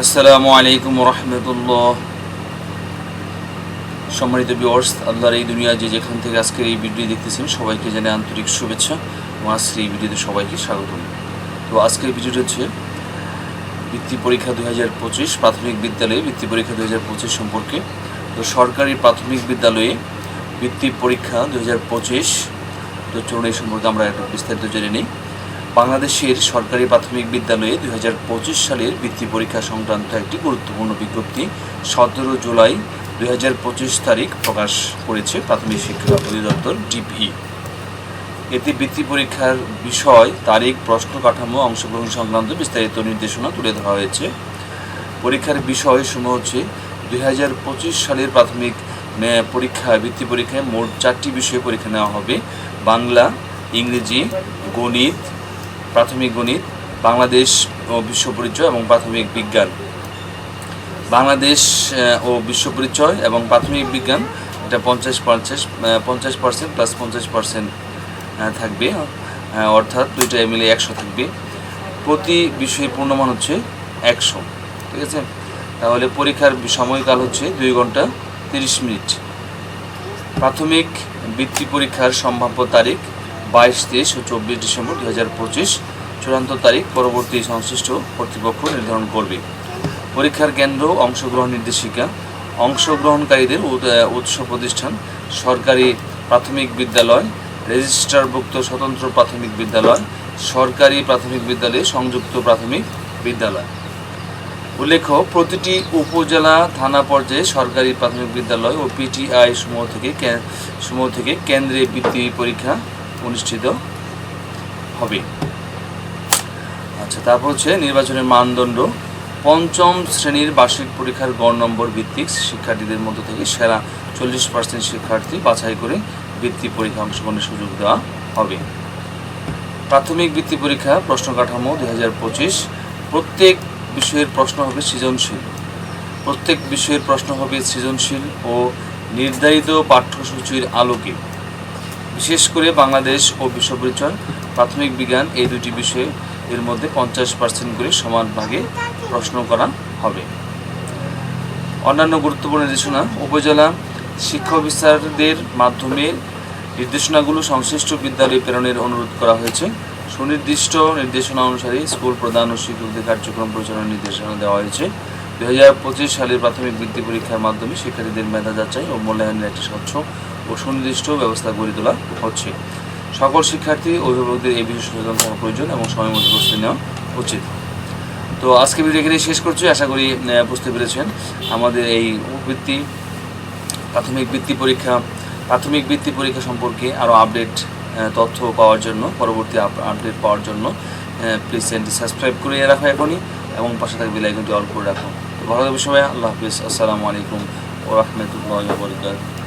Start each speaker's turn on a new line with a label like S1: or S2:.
S1: আসসালামু আলাইকুম রহমতুল্লাহ সম্মানিত বিওয়ার্স আল্লাহর এই দুনিয়া যে যেখান থেকে আজকের এই ভিডিও দেখতেছেন, সবাইকে জানে আন্তরিক শুভেচ্ছা এবং আজকের এই ভিডিওতে সবাইকে স্বাগতম। তো আজকের ভিডিওটা হচ্ছে বৃত্তি পরীক্ষা দু হাজার পঁচিশ, প্রাথমিক বিদ্যালয়ে বৃত্তি পরীক্ষা দু হাজার পঁচিশ সম্পর্কে। তো সরকারি প্রাথমিক বিদ্যালয়ে বৃত্তি পরীক্ষা দু হাজার পঁচিশ। তো চলুন এই সম্পর্কে আমরা একটু বিস্তারিত জেনে নিই। বাংলাদেশের সরকারি প্রাথমিক বিদ্যালয়ে দুই হাজার পঁচিশ সালের বৃত্তি পরীক্ষা সংক্রান্ত একটি গুরুত্বপূর্ণ বিজ্ঞপ্তি সতেরো জুলাই দুই হাজার পঁচিশ তারিখ প্রকাশ করেছে প্রাথমিক শিক্ষা অধিদপ্তর ডিপি এতে বৃত্তি পরীক্ষার বিষয়, তারিখ, প্রশ্ন কাঠামো, অংশগ্রহণ সংক্রান্ত বিস্তারিত নির্দেশনা তুলে ধরা হয়েছে। পরীক্ষার বিষয় সমূহ হচ্ছে দুই হাজার পঁচিশ সালের প্রাথমিক পরীক্ষা, বৃত্তি পরীক্ষায় মোট চারটি বিষয়ে পরীক্ষা নেওয়া হবে। বাংলা, ইংরেজি, গণিত প্রাথমিক গণিত, বাংলাদেশ ও বিশ্ব পরিচয় এবং প্রাথমিক বিজ্ঞান। বাংলাদেশ ও বিশ্ব পরিচয় এবং প্রাথমিক বিজ্ঞান, এটা পঞ্চাশ পঞ্চাশ পঞ্চাশ পার্সেন্ট প্লাস পঞ্চাশ পার্সেন্ট থাকবে। অর্থাৎ দুইটা মিলে একশো থাকবে। প্রতি বিষয়ের পূর্ণমান হচ্ছে একশো, ঠিক আছে? তাহলে পরীক্ষার সময়কাল হচ্ছে দুই ঘণ্টা তিরিশ মিনিট। প্রাথমিক বৃত্তি পরীক্ষার সম্ভাব্য তারিখ বাইশ, তেইশ ও চব্বিশ ডিসেম্বর দু হাজার পঁচিশ চূড়ান্ত তারিখ পরবর্তী সংশ্লিষ্ট কর্তৃপক্ষ নির্ধারণ করবে। পরীক্ষার কেন্দ্র অংশগ্রহণ নির্দেশিকা, অংশগ্রহণকারীদের উৎস প্রতিষ্ঠান, সরকারি প্রাথমিক বিদ্যালয় রেজিস্ট্রারভুক্ত স্বতন্ত্র প্রাথমিক বিদ্যালয়, সরকারি প্রাথমিক বিদ্যালয় সংযুক্ত প্রাথমিক বিদ্যালয়। উল্লেখ্য, প্রতিটি উপজেলা থানা পর্যায়ে সরকারি প্রাথমিক বিদ্যালয় ও পিটিআই সমূহ থেকে সমূহ থেকে কেন্দ্রে বৃত্তি পরীক্ষা অনুষ্ঠিত হবে। আচ্ছা তারপর হচ্ছে নির্বাচনের মানদণ্ড। পঞ্চম শ্রেণির বার্ষিক পরীক্ষার গড় নম্বর ভিত্তিক শিক্ষার্থীদের মধ্য থেকে সেরা চল্লিশ পার্সেন্ট শিক্ষার্থী বাছাই করে বৃত্তি পরীক্ষা অংশগ্রহণের সুযোগ দেওয়া হবে। প্রাথমিক বৃত্তি পরীক্ষা, প্রশ্ন কাঠামো দুই হাজার পঁচিশ। প্রত্যেক বিষয়ের প্রশ্ন হবে সৃজনশীল। প্রত্যেক বিষয়ের প্রশ্ন হবে সৃজনশীল ও নির্ধারিত পাঠ্যসূচির আলোকে। বিশেষ করে বাংলাদেশ ও বিশ্ব পরিচয়, প্রাথমিক বিজ্ঞান এই দুটি বিষয়ে এর মধ্যে পঞ্চাশ পার্সেন্ট করে সমান ভাগে প্রশ্ন করা হবে। অন্যান্য গুরুত্বপূর্ণ নির্দেশনা, উপজেলা শিক্ষা অফিসারদের মাধ্যমে নির্দেশনাগুলো সংশ্লিষ্ট বিদ্যালয়ে প্রেরণের অনুরোধ করা হয়েছে। সুনির্দিষ্ট নির্দেশনা অনুসারে স্কুল প্রধান ও শিক্ষকদের কার্যক্রম পরিচালনার নির্দেশনা দেওয়া হয়েছে। দুই হাজার পঁচিশ সালের প্রাথমিক বৃত্তি পরীক্ষার মাধ্যমে শিক্ষার্থীদের মেধা যাচাই ও মূল্যায়নের একটি স্বচ্ছ ও সুনির্দিষ্ট ব্যবস্থা গড়ে তোলা হচ্ছে। সকল শিক্ষার্থী, অভিভাবকদের এই বিষয়ে সচেতন থাকা প্রয়োজন এবং সময় মতো প্রস্তুতি নেওয়া উচিত। তো আজকে ভিডিও এখানে শেষ করছি। আশা করি বুঝতে পেরেছেন আমাদের এই বৃত্তি, প্রাথমিক বৃত্তি পরীক্ষা। প্রাথমিক বৃত্তি পরীক্ষা সম্পর্কে আরও আপডেট তথ্য পাওয়ার জন্য, পরবর্তী আপডেট পাওয়ার জন্য প্লিজ চ্যানেলটি সাবস্ক্রাইব করে রাখো এখনই। এবং পাশে থাকবে লাইকনটি অল করে রাখুন। ভালো থাকবে সবাই। আল্লাহ হাফিজ। আসসালামু আলাইকুম ও রহমতুল্লাহ বরকাত